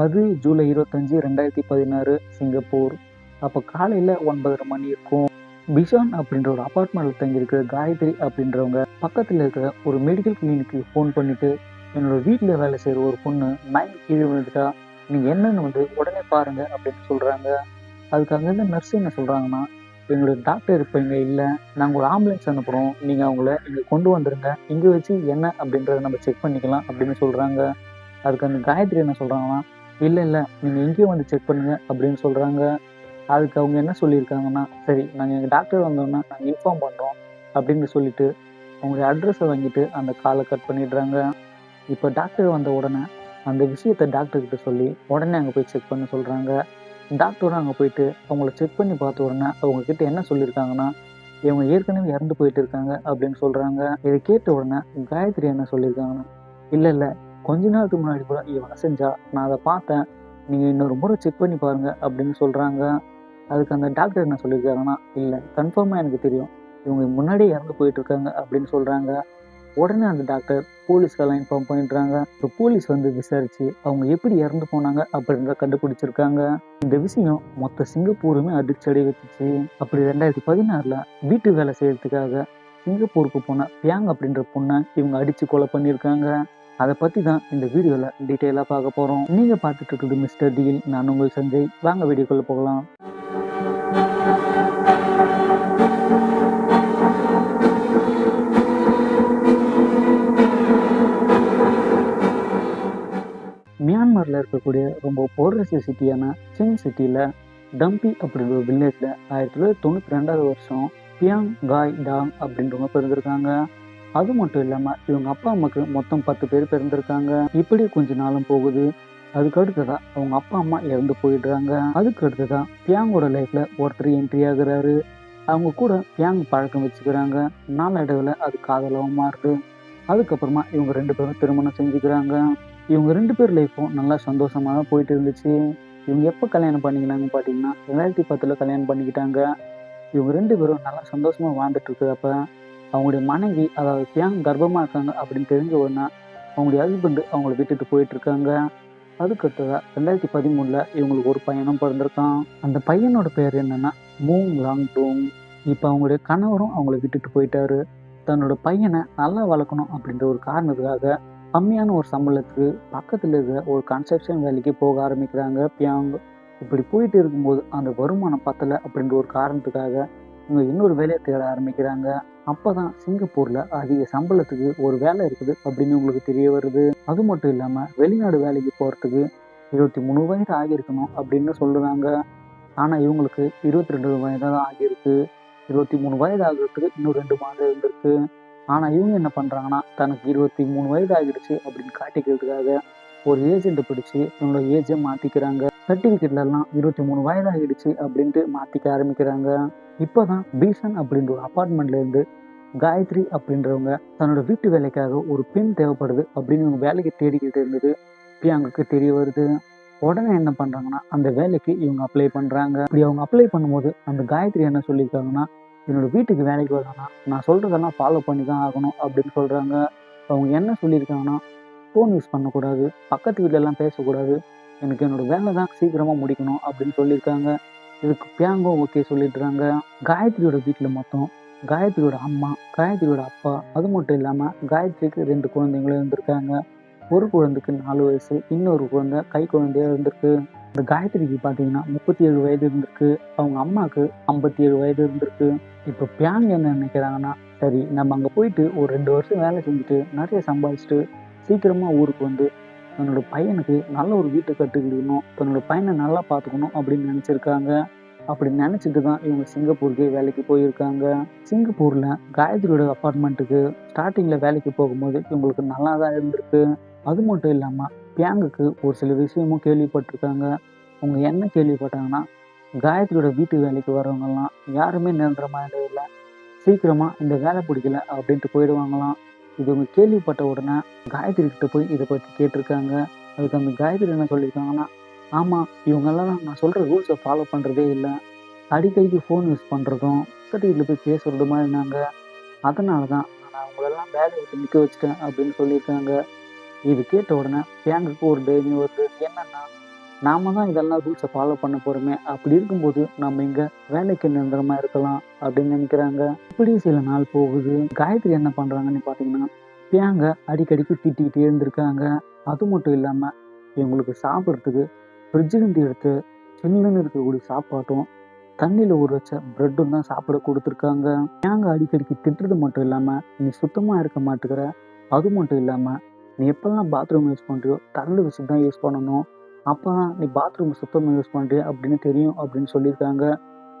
அது ஜூலை இருபத்தஞ்சி ரெண்டாயிரத்தி பதினாறு சிங்கப்பூர். அப்போ காலையில் ஒன்பதரை மணி இருக்கும். பிஷான் அப்படின்ற ஒரு அப்பார்ட்மெண்ட்டில் தங்கியிருக்கிற காயத்ரி அப்படின்றவங்க பக்கத்தில் இருக்கிற ஒரு மெடிக்கல் கிளினிக்கு ஃபோன் பண்ணிவிட்டு என்னோட வீட்டில் வேலை செய்கிற ஒரு பொண்ணு மயங்கி கீழே விழுந்துட்டா நீங்கள் என்னென்னு வந்து உடனே பாருங்கள் அப்படின்னு சொல்கிறாங்க அதுக்கு அங்கேருந்து நர்ஸ் என்ன சொல்கிறாங்கன்னா எங்களோட டாக்டர் இப்போ இங்கே இல்லை. நாங்கள் ஒரு ஆம்புலன்ஸ் அனுப்புகிறோம் நீங்கள் அவங்கள இங்கே கொண்டு வந்துருங்க. இங்கே வச்சு என்ன அப்படின்றத நம்ம செக் பண்ணிக்கலாம் அப்படின்னு சொல்கிறாங்க அதுக்கு அந்த காயத்ரி என்ன சொல்கிறாங்கன்னா இல்லை இல்லை நீங்கள் எங்கேயும் வந்து செக் பண்ணுங்கள் அப்படின்னு சொல்கிறாங்க அதுக்கு அவங்க என்ன சொல்லியிருக்காங்கன்னா சரி நாங்கள் எங்கள் டாக்டர் வந்தோன்னா நாங்கள் இன்ஃபார்ம் பண்ணுறோம் அப்படின்னு சொல்லிட்டு அவங்களுடைய அட்ரஸை வாங்கிட்டு அந்த காலை கட் பண்ணிடுறாங்க. இப்போ டாக்டர் வந்த உடனே அந்த விஷயத்தை டாக்டர்கிட்ட சொல்லி உடனே அங்கே போய் செக் பண்ண சொல்கிறாங்க டாக்டரும் அங்கே போயிட்டு அவங்கள செக் பண்ணி பார்த்த உடனே அவங்கக்கிட்ட என்ன சொல்லியிருக்காங்கன்னா இவங்க ஏற்கனவே இறந்து போயிட்டு இருக்காங்க அப்படின்னு சொல்கிறாங்க இதை கேட்ட உடனே காயத்ரி என்ன சொல்லியிருக்காங்கன்னா இல்லை இல்லை கொஞ்ச நாளுக்கு முன்னாடி கூட இவன் செஞ்சா நான் அதை பார்த்தேன். நீங்கள் இன்னொரு முறை செக் பண்ணி பாருங்க அப்படின்னு சொல்கிறாங்க அதுக்கு அந்த டாக்டர் என்ன சொல்லியிருக்காங்கன்னா இல்லை கன்ஃபார்மாக எனக்கு தெரியும். இவங்க முன்னாடியே இறந்து போயிட்டு இருக்காங்க அப்படின்னு சொல்கிறாங்க உடனே அந்த டாக்டர் போலீஸ்க்கெல்லாம் இன்ஃபார்ம் பண்ணிடுறாங்க. இப்போ போலீஸ் வந்து விசாரிச்சு அவங்க எப்படி இறந்து போனாங்க? அப்படின்றத கண்டுபிடிச்சிருக்காங்க. இந்த விஷயம் மொத்த சிங்கப்பூருமே அதிர்ச்சி அடைய வச்சுச்சு அப்படி ரெண்டாயிரத்தி பதினாறில் வீட்டு வேலை செய்யறதுக்காக சிங்கப்பூருக்கு போன பியாங் அப்படின்ற பொண்ணை இவங்க அடித்து கொலை பண்ணியிருக்காங்க. அதை பற்றி தான் இந்த வீடியோவில் டீட்டெயிலாக பார்க்க போகிறோம் நீங்கள் பார்த்துட்டு இருக்கிறது மிஸ்டர் டீல் நான் உங்கள் சஞ்சய். வாங்க வீடியோக்குள்ளே போகலாம். மியான்மரில் இருக்கக்கூடிய ரொம்ப போர்ரஸ் சிட்டியான சிங் சிட்டியில் டம்பி அப்படின்ற ஒரு வில்லேஜில் ஆயிரத்தி தொள்ளாயிரத்தி தொண்ணூற்றி ரெண்டாவது வருஷம் பியாங் காய் டாங் அப்படின்றவங்க பிறந்திருக்காங்க. அது மட்டும் இல்லாமல் இவங்க அப்பா அம்மாக்கு மொத்தம் பத்து பேர் பிறந்திருக்காங்க. இப்படி கொஞ்ச நாளும் போகுது. அதுக்கு அடுத்ததா அவங்க அப்பா அம்மா இறந்து போயிடுறாங்க. அதுக்கு அடுத்ததா பியாங்கோட லைஃப்பில் ஒருத்தர் என்ட்ரி ஆகுறாரு. அவங்க கூட பியாங் பழக்கம் வச்சுக்கிறாங்க. நாளடைவில் அது காதலவும் மாறுது. அதுக்கப்புறமா இவங்க ரெண்டு பேரும் திருமணம் செஞ்சுக்கிறாங்க. இவங்க ரெண்டு பேர் லைஃப்பும் நல்லா சந்தோஷமாக தான் போயிட்டு இருந்துச்சு. இவங்க எப்போ கல்யாணம் பண்ணிக்கினாங்கன்னு பார்த்தீங்கன்னா ரெண்டாயிரத்தி பத்தில் கல்யாணம் பண்ணிக்கிட்டாங்க. இவங்க ரெண்டு பேரும் நல்லா சந்தோஷமாக வாழ்ந்துட்டு இருக்கிறப்ப அவங்களுடைய மனைவி அதாவது பியாங் கர்ப்பமாக இருக்காங்க அப்படின்னு தெரிஞ்ச உடனே அவங்களுடைய ஹஸ்பண்டு அவங்கள விட்டுட்டு போயிட்டு இருக்காங்க. அதுக்கடுத்ததாக ரெண்டாயிரத்தி பதிமூணில் இவங்களுக்கு ஒரு பையனும் பிறந்திருக்கான். அந்த பையனோட பேர் என்னென்னா மூங் லாங் டூங். இப்போ அவங்களுடைய கணவரும் அவங்கள விட்டுட்டு போயிட்டாரு. தன்னோட பையனை நல்லா வளர்க்கணும் அப்படின்ற ஒரு காரணத்துக்காக கம்மியான ஒரு சம்பளத்துக்கு பக்கத்தில் இருக்கிற ஒரு கன்ஸ்ட்ரக்ஷன் வேலைக்கு போக ஆரம்பிக்கிறாங்க பியாங். இப்படி போயிட்டு இருக்கும்போது அந்த வருமானம் பத்தலை அப்படின்ற ஒரு காரணத்துக்காக இவங்க இன்னொரு வேலையை தேட ஆரம்பிக்கிறாங்க. அப்போ தான் சிங்கப்பூரில் அதிக சம்பளத்துக்கு ஒரு வேலை இருக்குது அப்படின்னு உங்களுக்கு தெரிய வருது. அது மட்டும் இல்லாமல் வெளிநாடு வேலைக்கு போகிறதுக்கு இருபத்தி மூணு வயது ஆகியிருக்கணும் அப்படின்னு சொல்லுறாங்க ஆனால் இவங்களுக்கு இருபத்தி ரெண்டு வயது தான் ஆகியிருக்கு. இருபத்தி மூணு வயது ஆகிறதுக்கு இன்னும் ரெண்டு மாதம் இருந்திருக்கு. ஆனால் இவங்க என்ன பண்ணுறாங்கன்னா தனக்கு இருபத்தி மூணு வயது ஆகிடுச்சு அப்படின்னு காட்டிக்கிறதுக்காக ஒரு ஏஜென்ட்டை பிடிச்சி இவங்களோட ஏஜை மாற்றிக்கிறாங்க சர்டிஃபிகேட்லலாம் இருபத்தி மூணு வயது ஆகிடுச்சு அப்படின்ட்டு மாற்றிக்க ஆரம்பிக்கிறாங்க. இப்போ தான் பீசன் அப்படின்ற ஒரு அப்பார்ட்மெண்ட்லேருந்து காயத்ரி அப்படின்றவங்க தன்னோட வீட்டு வேலைக்காக ஒரு பெண் தேவைப்படுது அப்படின்னு இவங்க வேலைக்கு தேடிக்கிட்டு இருந்தது. பியாங்குக்கு தெரிய வருது. உடனே என்ன பண்ணுறாங்கன்னா அந்த வேலைக்கு இவங்க அப்ளை பண்ணுறாங்க இப்படி அவங்க அப்ளை பண்ணும்போது அந்த காயத்ரி என்ன சொல்லியிருக்காங்கன்னா என்னோட வீட்டுக்கு வேலைக்கு வரணும்னா நான் சொல்கிறதெல்லாம் ஃபாலோ பண்ணி தான் ஆகணும் அப்படின்னு சொல்கிறாங்க அவங்க என்ன சொல்லியிருக்காங்கன்னா ஃபோன் யூஸ் பண்ணக்கூடாது பக்கத்து வீட்டிலலாம் பேசக்கூடாது எனக்கு என்னோட வேலை தான் சீக்கிரமாக முடிக்கணும் அப்படின்னு சொல்லியிருக்காங்க. இதுக்கு பியாங்கும் ஓகே சொல்லிடுறாங்க. காயத்ரியோட வீட்டில் மொத்தம் காயத்ரியோட அம்மா காயத்ரியோட அப்பா அது மட்டும் இல்லாமல் காயத்ரிக்கு ரெண்டு குழந்தைங்களும் இருந்திருக்காங்க. ஒரு குழந்தைக்கு நாலு வயசு இன்னொரு குழந்தை கை குழந்தையா இருந்திருக்கு. இந்த காயத்ரிக்கு பார்த்தீங்கன்னா முப்பத்தி ஏழு வயது இருந்திருக்கு. அவங்க அம்மாவுக்கு ஐம்பத்தி ஏழு வயது இருந்திருக்கு. இப்போ பியாங் என்ன நினைக்கிறாங்கன்னா சரி நம்ம அங்கே போயிட்டு ஒரு ரெண்டு வருஷம் வேலை செஞ்சுட்டு நிறைய சம்பாதிச்சுட்டு சீக்கிரமாக ஊருக்கு வந்து தன்னோட பையனுக்கு நல்ல ஒரு வீட்டை கட்டுக்கிடணும் தன்னோட பையனை நல்லா பார்த்துக்கணும் அப்படின்னு நினச்சிருக்காங்க. அப்படி நினச்சிட்டு தான் இவங்க சிங்கப்பூருக்கே வேலைக்கு போயிருக்காங்க. சிங்கப்பூரில் காயத்ரியோட அப்பார்ட்மெண்ட்டுக்கு ஸ்டார்டிங்கில் வேலைக்கு போகும்போது இவங்களுக்கு நல்லா தான் இருந்திருக்கு. அது மட்டும் இல்லாமல் பியாங்குக்கு ஒரு சில விஷயமும் கேள்விப்பட்டிருக்காங்க. அவங்க என்ன கேள்விப்பட்டாங்கன்னா காயத்ரியோட வீட்டு வேலைக்கு வரவங்கலாம் யாருமே நிரந்தரமாக இல்லை. சீக்கிரமாக இந்த வேலை பிடிக்கல அப்படின்ட்டு போயிடுவாங்களாம். இது கேள்விப்பட்ட உடனே காயத்ரி கிட்ட போய் இதை பற்றி கேட்டிருக்காங்க. அதுக்கு அந்த காயத்ரி என்ன சொல்லியிருக்காங்கன்னா ஆமாம் இவங்கெல்லாம் நான் சொல்கிற ரூல்ஸை ஃபாலோ பண்ணுறதே இல்லை. அடிக்கடிக்கு ஃபோன் யூஸ் பண்ணுறதும் பக்கத்து வீட்டில் போய் பேசுகிறதுமா இருந்தாங்க அதனால தான் நான் அவங்களெல்லாம் வேலையை விட்டு நிற்க வச்சுட்டேன் அப்படின்னு சொல்லியிருக்காங்க. இது கேட்ட உடனே பேங்குக்கு ஒரு தைரியம் வருது. என்னன்னா நாம தான் இதெல்லாம் ரூல்ஸை ஃபாலோ பண்ண போகிறோமே அப்படி இருக்கும்போது நம்ம இங்கே வேலைக்கு நிரந்தரமாக இருக்கலாம் அப்படின்னு நினைக்கிறாங்க. இப்படி சில நாள் போகுது. காயத்ரி என்ன பண்ணுறாங்கன்னு பார்த்தீங்கன்னா பியாங்க அடிக்கடிக்கு திட்டிக்கிட்டே இருந்திருக்காங்க. அது மட்டும் இல்லாமல் இவங்களுக்கு சாப்பிட்றதுக்கு ஃப்ரிட்ஜிலிருந்து எடுத்து சில்லுன்னு இருக்கக்கூடிய சாப்பாட்டும் தண்ணியில் ஊற வச்ச ப்ரெட்டும் தான் சாப்பிட கொடுத்துருக்காங்க. ஏங்க அடிக்கடிக்கு திட்டுறது மட்டும் இல்லாமல் நீ சுத்தமாக இருக்க மாட்டேங்கிற அது மட்டும் இல்லாமல் நீ எப்போல்லாம் பாத்ரூம் யூஸ் பண்ணுறியோ தரண்டு வச்சு தான் யூஸ் பண்ணணும். அப்போ தான் நீ பாத்ரூம் சுத்தமாக யூஸ் பண்ணுறிய அப்படின்னு தெரியும் அப்படின்னு சொல்லியிருக்காங்க.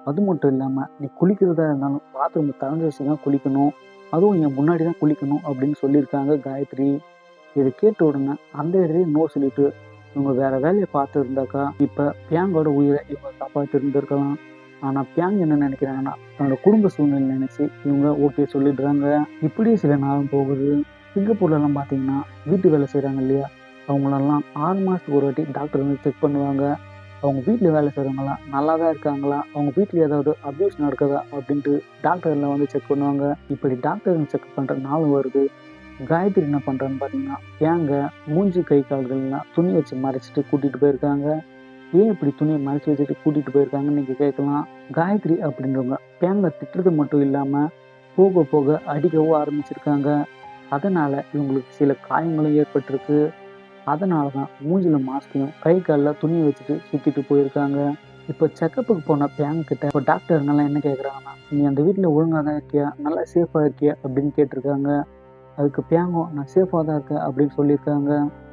அது மட்டும் இல்லாமல் நீ குளிக்கிறதா இருந்தாலும் பாத்ரூம் திறந்து வச்சு தான் குளிக்கணும். அதுவும் என் முன்னாடி தான் குளிக்கணும் அப்படின்னு சொல்லியிருக்காங்க காயத்ரி. இதை கேட்ட உடனே அந்த இடத்துல நோ சொல்லிட்டு இவங்க வேற வேலையை பார்த்து இருந்தாக்கா இப்போ பியாங்கோட உயிரை இவங்க காப்பாற்றி இருந்திருக்கலாம். ஆனால் பியாங் என்ன நினைக்கிறாங்கன்னா தன்னோட குடும்ப சூழ்நிலை நினைச்சு இவங்க ஓகே சொல்லிடுறாங்க. இப்படியே சில நாளும் போகுது. சிங்கப்பூர்லலாம் பார்த்தீங்கன்னா வீட்டு வேலை செய்கிறாங்க இல்லையா? அவங்களெல்லாம் ஆறு மாதத்துக்கு ஒரு வாட்டி டாக்டர் வந்து செக் பண்ணுவாங்க. அவங்க வீட்டில் வேலை செய்கிறவங்களாம் நல்லா தான் இருக்காங்களா? அவங்க வீட்டில் ஏதாவது அப்யூஸ் நடக்குதா? அப்படின்ட்டு டாக்டர்லாம் வந்து செக் பண்ணுவாங்க. இப்படி டாக்டர் செக் பண்ணுற நாளும் வருது. காயத்ரி என்ன பண்ணுறான்னு பார்த்தீங்கன்னா ஏங்க மூஞ்சி கை கால்கள்லாம் துணி வச்சு மறைச்சிட்டு கூட்டிகிட்டு போயிருக்காங்க. ஏன் இப்படி துணியை மறைச்சி வச்சுட்டு கூட்டிகிட்டு போயிருக்காங்கன்னு நீங்கள் கேட்கலாம். காயத்ரி அப்படின்றவங்க பேங்க திட்டுறது மட்டும் இல்லாமல் போக போக அடிக்கவும் ஆரம்பிச்சிருக்காங்க. அதனால் இவங்களுக்கு சில காயங்களும் ஏற்பட்டிருக்கு. அதனால தான் மூஞ்சில் மாஸ்கையும் கை காலில் துணியை வச்சுட்டு சுற்றிட்டு போயிருக்காங்க. இப்போ செக்கப்புக்கு போன பேங்க் கிட்ட இப்போ டாக்டருங்கெல்லாம் என்ன கேட்குறாங்கன்னா நீ அந்த வீட்டில் ஒழுங்காக தான் இருக்கியா? நல்லா சேஃபாக இருக்கியா? அப்படின்னு கேட்டிருக்காங்க. அதுக்கு பியாங்கோ நான் சேஃபாக தான் இருக்கேன் அப்படின்னு சொல்லியிருக்காங்க.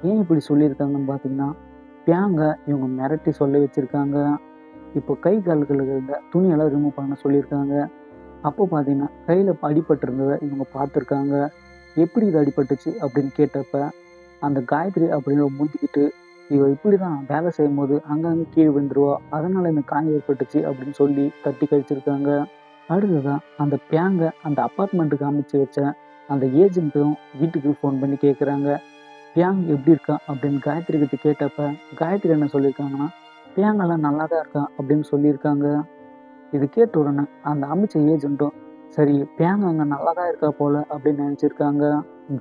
ஏன் இப்படி சொல்லியிருக்காங்கன்னு பார்த்தீங்கன்னா பியாங்க இவங்க மிரட்டி சொல்ல வச்சுருக்காங்க. இப்போ கை கால்களுக்கு இருந்த துணியெல்லாம் ரிமூவ் பண்ண சொல்லியிருக்காங்க. அப்போ பார்த்தீங்கன்னா கையில் அடிபட்டிருந்ததை இவங்க பார்த்துருக்காங்க. எப்படி இது அடிபட்டுச்சு அப்படின்னு கேட்டப்ப அந்த காயத்ரி அப்படின்னு முந்திக்கிட்டு இவ இப்படி தான் வேலை செய்யும் போது அங்கங்கே கீழே விழுந்துருவா. அதனால் இந்த காயம் ஏற்பட்டுச்சு அப்படின்னு சொல்லி தட்டி கழிச்சிருக்காங்க. அடுத்ததான் அந்த பேங்கை அந்த அப்பார்ட்மெண்ட்டுக்கு அமைச்சு வச்ச அந்த ஏஜென்ட்டும் வீட்டுக்கு ஃபோன் பண்ணி கேட்குறாங்க பியாங் எப்படி இருக்கா? அப்படின்னு காயத்ரி கிட்ட கேட்டப்ப காயத்ரி என்ன சொல்லியிருக்காங்கன்னா பியாங்கெல்லாம் நல்லா தான் இருக்கா? அப்படின்னு சொல்லியிருக்காங்க. இது கேட்ட உடனே அந்த அமைச்ச ஏஜென்ட்டும் சரி பியாங்க அங்கே நல்லா தான் இருக்கா போல அப்படின்னு நினச்சிருக்காங்க.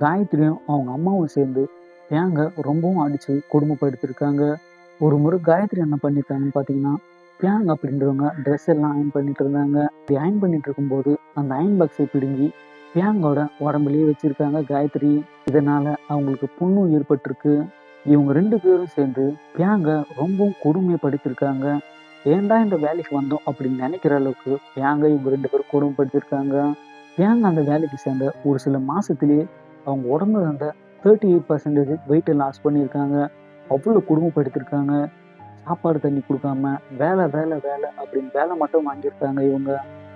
காயத்ரியும் அவங்க அம்மாவும் சேர்ந்து பியாங்க ரொம்பவும் அடித்து கொடுமைப்படுத்திருக்காங்க ஒரு முறை காயத்ரி என்ன பண்ணியிருக்காங்கன்னு பார்த்தீங்கன்னா பியாங் அப்படின்றவங்க ட்ரெஸ் எல்லாம் அயன் பண்ணிட்டு இருந்தாங்க. அப்படி அயன் பண்ணிட்டு இருக்கும்போது அந்த அயன் பாக்ஸை பிடுங்கி பியாங்கோட உடம்புலயே வச்சிருக்காங்க காயத்ரி. இதனால அவங்களுக்கு புண்ணும் ஏற்பட்டிருக்கு. இவங்க ரெண்டு பேரும் சேர்ந்து பியாங்க ரொம்பவும் கொடுமைப்படுத்திருக்காங்க ஏன்டா இந்த வேலைக்கு வந்தோம் அப்படின்னு நினைக்கிற அளவுக்கு பியாங்க இவங்க ரெண்டு பேரும் கொடுமைப்படுத்திருக்காங்க பியாங்க அந்த வேலைக்கு சேர்ந்த ஒரு சில மாசத்திலேயே அவங்க உடம்புல இருந்த தேர்ட்டி எயிட் பர்சன்டேஜ் வெயிட்டை லாஸ் பண்ணியிருக்காங்க அவ்வளோ குடும்பப்படுத்திருக்காங்க சாப்பாடு தண்ணி கொடுக்காம வேலை வேலை வேலை அப்படின்னு வேலை மட்டும் வாங்கியிருக்காங்க இவங்க.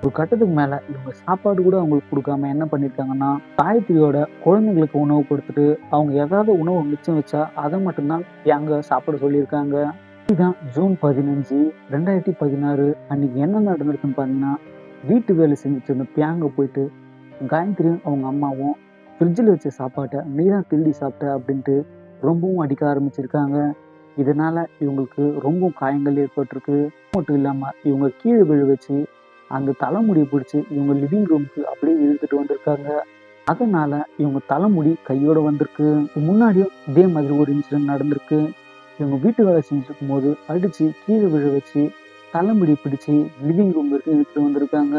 ஒரு கட்டத்துக்கு மேலே இவங்க சாப்பாடு கூட அவங்களுக்கு கொடுக்காம என்ன பண்ணியிருக்காங்கன்னா காயத்ரியோட குழந்தைங்களுக்கு உணவு கொடுத்துட்டு அவங்க ஏதாவது உணவு மிச்சம் வச்சா அதை மட்டும்தான் அங்கே சாப்பிட சொல்லியிருக்காங்க. இதுதான் ஜூன் பதினஞ்சு ரெண்டாயிரத்தி பதினாறு அன்னைக்கு என்ன நடந்திருக்குன்னு பார்த்தீங்கன்னா வீட்டு வேலை செஞ்சுட்டு இருந்த பியாங்க போயிட்டு காயத்ரியும் அவங்க அம்மாவும் ஃப்ரிட்ஜில் வச்ச சாப்பாட்டை நீ தான் திருடி சாப்பிட்ட அப்படின்ட்டு ரொம்பவும் அடிக்க ஆரம்பிச்சிருக்காங்க. இதனால இவங்களுக்கு ரொம்ப காயங்கள் ஏற்பட்டிருக்கு. மட்டும் இல்லாமல் இவங்க கீழே விழு வச்சு அந்த தலைமுடியை பிடிச்சி இவங்க லிவிங் ரூமுக்கு அப்படியே இழுத்துட்டு வந்திருக்காங்க. அதனால இவங்க தலைமுடி கையோட வந்திருக்கு. முன்னாடியும் இதே மாதிரி ஒரு இன்சிடென்ட் நடந்திருக்கு. இவங்க வீட்டு வேலை செஞ்சுருக்கும் போது அடிச்சு கீழே விழ வச்சு தலைமுடி பிடிச்சு லிவிங் ரூம் வரைக்கும் இழுத்துட்டு வந்திருக்காங்க.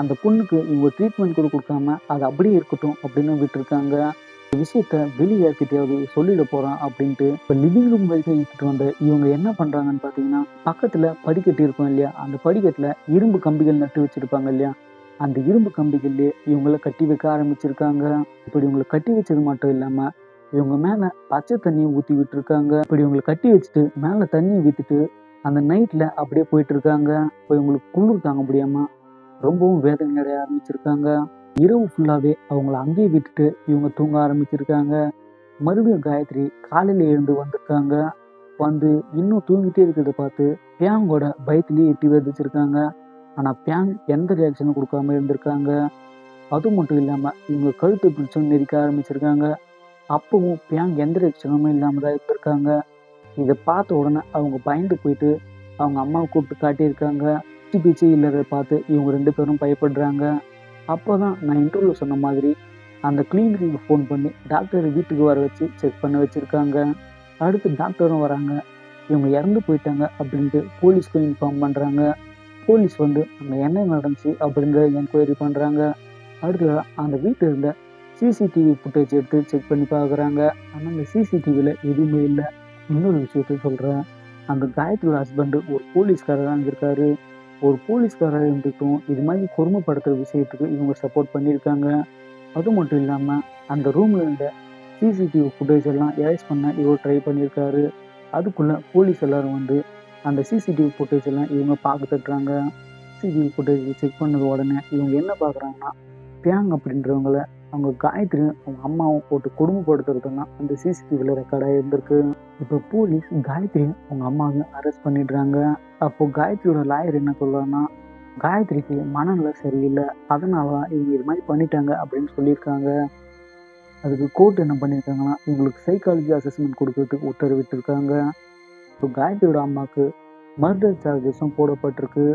அந்த பொண்ணுக்கு இவங்க ட்ரீட்மெண்ட் கூட கொடுக்காம அது அப்படியே இருக்கட்டும் அப்படின்னு விட்டுருக்காங்க. விஷயத்த வெளியே யார்கிட்டயாவது சொல்லிட போறான் அப்படின்ட்டு இப்போ லிவிங் ரூம் வரைக்கும் இழுத்துட்டு வந்த இவங்க என்ன பண்றாங்கன்னு பார்த்தீங்கன்னா பக்கத்துல படிக்கட்டு இருக்கும் இல்லையா? அந்த படிக்கட்டுல இரும்பு கம்பிகள் நட்டு வச்சிருப்பாங்க இல்லையா? அந்த இரும்பு கம்பிகள்லயே இவங்கள கட்டி வைக்க ஆரம்பிச்சிருக்காங்க. இப்படி இவங்களை கட்டி வச்சது மட்டும் இல்லாம இவங்க மேல பச்சை தண்ணியை ஊத்தி விட்டுருக்காங்க. இப்படி இவங்களை கட்டி வச்சுட்டு மேல தண்ணியை விட்டுட்டு அந்த நைட்ல அப்படியே போயிட்டு இருக்காங்க. இப்போ இவங்களுக்கு குளிர் தாங்க முடியாம ரொம்பவும் வேதனை அடைய ஆரம்பிச்சிருக்காங்க. இரவு ஃபுல்லாகவே அவங்கள அங்கேயே விட்டுட்டு இவங்க தூங்க ஆரம்பிச்சிருக்காங்க. மறுபடியும் காயத்ரி காலையில் எழுந்து வந்திருக்காங்க. வந்து இன்னும் தூங்கிட்டே இருக்கிறத பார்த்து பியாங்கோட பயத்திலேயே எட்டி விதைச்சிருக்காங்க. ஆனால் பியாங் எந்த ரியாக்ஷனும் கொடுக்காம இருந்திருக்காங்க. அது மட்டும் இல்லாமல் இவங்க கழுத்து பிடிச்சும் நெரிக்க ஆரம்பிச்சிருக்காங்க. அப்பவும் பியாங் எந்த ரியாக்ஷனுமே இல்லாமல் தான் இருந்திருக்காங்க. இதை பார்த்த உடனே அவங்க பயந்து போயிட்டு அவங்க அம்மாவை கூப்பிட்டு காட்டியிருக்காங்க. பிச்சு பிச்சு இல்லாத பார்த்து இவங்க ரெண்டு பேரும் பயப்படுறாங்க. அப்போ தான் நான் இன்டர்வியூ சொன்ன மாதிரி அந்த கிளினிக்கு ஃபோன் பண்ணி டாக்டர் வீட்டுக்கு வர வச்சு செக் பண்ண வச்சுருக்காங்க. அடுத்து டாக்டரும் வராங்க. இவங்க இறந்து போயிட்டாங்க அப்படின்ட்டு போலீஸ்க்கும் இன்ஃபார்ம் பண்ணுறாங்க போலீஸ் வந்து அங்கே என்ன நடந்துச்சு அப்படிங்கிற என்கொயரி பண்ணுறாங்க அடுத்து அந்த வீட்டில் இருந்த சிசிடிவி ஃபுட்டேஜ் எடுத்து செக் பண்ணி பார்க்குறாங்க. ஆனால் அந்த சிசிடிவியில் எதுவுமே இல்லை. இன்னொரு விஷயத்த சொல்கிறேன் அந்த காயத்ரி ஹஸ்பண்டு ஒரு போலீஸ்காரராக இருக்காரு ஒரு போலீஸ்காராக இருந்துட்டும் இது மாதிரி கொடுமைப்படுத்துகிற விஷயத்துக்கு இவங்க சப்போர்ட் பண்ணியிருக்காங்க. அது மட்டும் இல்லாமல் அந்த ரூமில் இருந்த சிசிடிவி ஃபுட்டேஜ் எல்லாம் எரேஸ் பண்ண இவர் ட்ரை பண்ணியிருக்காரு. அதுக்குள்ளே போலீஸ் எல்லோரும் வந்து அந்த சிசிடிவி ஃபுட்டேஜ் எல்லாம் இவங்க பார்க்க தட்டுறாங்க. சிசிடிவி ஃபுட்டேஜ் செக் பண்ணது உடனே இவங்க என்ன பார்க்குறாங்கன்னா பியாங் அப்படின்றவங்கள அவங்க காயத்ரி அவங்க அம்மாவும் போட்டு கொடுமைப்படுத்துறதுலாம் அந்த சிசிடிவியில் ரெக்கார்டாக இருந்திருக்கு. இப்போ போலீஸ் காயத்ரி அவங்க அம்மாவை அரெஸ்ட் பண்ணிடுறாங்க. அப்போ காயத்ரியோட லாயர் என்ன சொல்றாருன்னா காயத்ரிக்கு மனநிலை சரியில்லை. அதனால இவங்க இது மாதிரி பண்ணிட்டாங்க அப்படின்னு சொல்லியிருக்காங்க. அதுக்கு கோர்ட் என்ன பண்ணியிருக்காங்கன்னா இவங்களுக்கு சைக்காலஜி அசஸ்மெண்ட் கொடுக்கறதுக்கு உத்தரவிட்டிருக்காங்க இப்போ காயத்ரியோட அம்மாவுக்கு மர்டர் சார்ஜஸும் போடப்பட்டிருக்கு.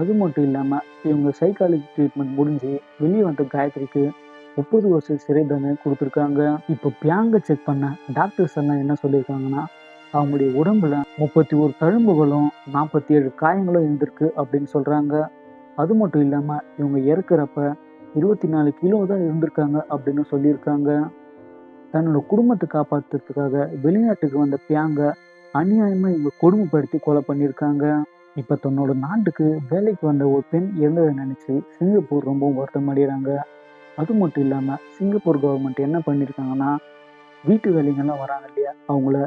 அது மட்டும் இல்லாமல் இவங்க சைக்காலஜி ட்ரீட்மெண்ட் முடிஞ்சு வெளியே வந்த காயத்ரிக்கு முப்பது வருஷம் சிறை தண்டனை கொடுத்துருக்காங்க. இப்போ பியாங்கை செக் பண்ண டாக்டர்ஸ் எல்லாம் என்ன சொல்லியிருக்காங்கன்னா அவங்களுடைய உடம்புல முப்பத்தி ஒரு தழும்புகளும் நாற்பத்தி ஏழு காயங்களும் இருந்திருக்கு அப்படின்னு சொல்கிறாங்க அது மட்டும் இல்லாமல் இவங்க இறக்குறப்ப இருபத்தி நாலு கிலோ தான் இருந்திருக்காங்க அப்படின்னு சொல்லியிருக்காங்க. தன்னோட குடும்பத்தை காப்பாற்றுறதுக்காக வெளிநாட்டுக்கு வந்த பியாங்க அநியாயமாக இவங்க கொடுமைப்படுத்தி கொலை பண்ணியிருக்காங்க. இப்போ தன்னோட நாட்டுக்கு வேலைக்கு வந்த ஒரு பெண் இறந்ததை நினச்சி சிங்கப்பூர் ரொம்பவும் வருத்தம் அடைகிறாங்க அது மட்டும் இல்லாமல் சிங்கப்பூர் கவர்மெண்ட் என்ன பண்ணியிருக்காங்கன்னா வீட்டு வேலைங்கெல்லாம் வராங்க இல்லையா? அவங்கள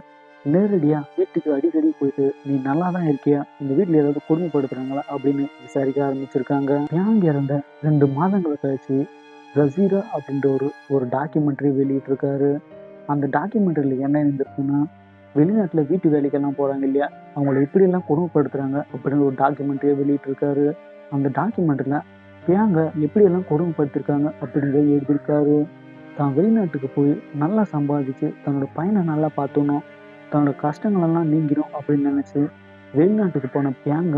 நேரடியாக வீட்டுக்கு அடிக்கடி போயிட்டு நீ நல்லா தான் இருக்கியா? இந்த வீட்டில் ஏதாவது கொடுமைப்படுத்துறாங்களா? அப்படின்னு விசாரிக்க ஆரம்பிச்சிருக்காங்க. பியாங் இறந்த ரெண்டு மாதங்களை கழிச்சு ரசீரா அப்படின்ற ஒரு ஒரு டாக்குமெண்ட்ரி வெளியிட்டிருக்காரு. அந்த டாக்குமெண்ட்ரியில் என்ன இருந்திருக்குன்னா வெளிநாட்டில் வீட்டு வேலைக்கெல்லாம் போகிறாங்க இல்லையா? அவங்கள எப்படியெல்லாம் கொடுமைப்படுத்துகிறாங்க அப்படின்னு ஒரு டாக்குமெண்ட்ரியை வெளியிட்டிருக்காரு. அந்த டாக்குமெண்ட்ரியில் பியாங்க எப்படியெல்லாம் கொடுமைப்படுத்திருக்காங்க அப்படின்றத எழுதியிருக்காரு. தான் வெளிநாட்டுக்கு போய் நல்லா சம்பாதிச்சு தன்னோட பையனை நல்லா பார்த்தோணும் தன்னோட கஷ்டங்களெல்லாம் நீங்கிடும் அப்படின்னு நினச்சி வெளிநாட்டுக்கு போன பியாங்க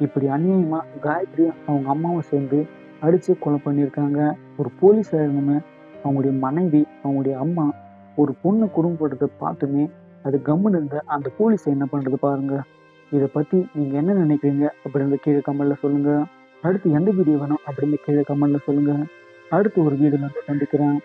இப்படி அநியாயமாக காயத்ரி அவங்க அம்மாவை சேர்ந்து அடித்து கொலை பண்ணியிருக்காங்க. ஒரு போலீஸாக இருந்தவங்க அவங்களுடைய மனைவி அவங்களுடைய அம்மா ஒரு பொண்ணு குடும்பப்படுறதை பார்த்துமே அது கம்முன்னு இருந்த அந்த போலீஸை என்ன பண்ணுறது பாருங்கள் இதை பற்றி நீங்கள் என்ன நினைக்கிறீங்க அப்படின்ற கீழே கமெண்ட்டில் சொல்லுங்கள் அடுத்து எந்த வீடியோ வேணும் அப்படின்னு கீழே கமெண்ட்டில் சொல்லுங்கள் அடுத்து ஒரு வீடியோவில் நான் சந்திக்கிறேன்.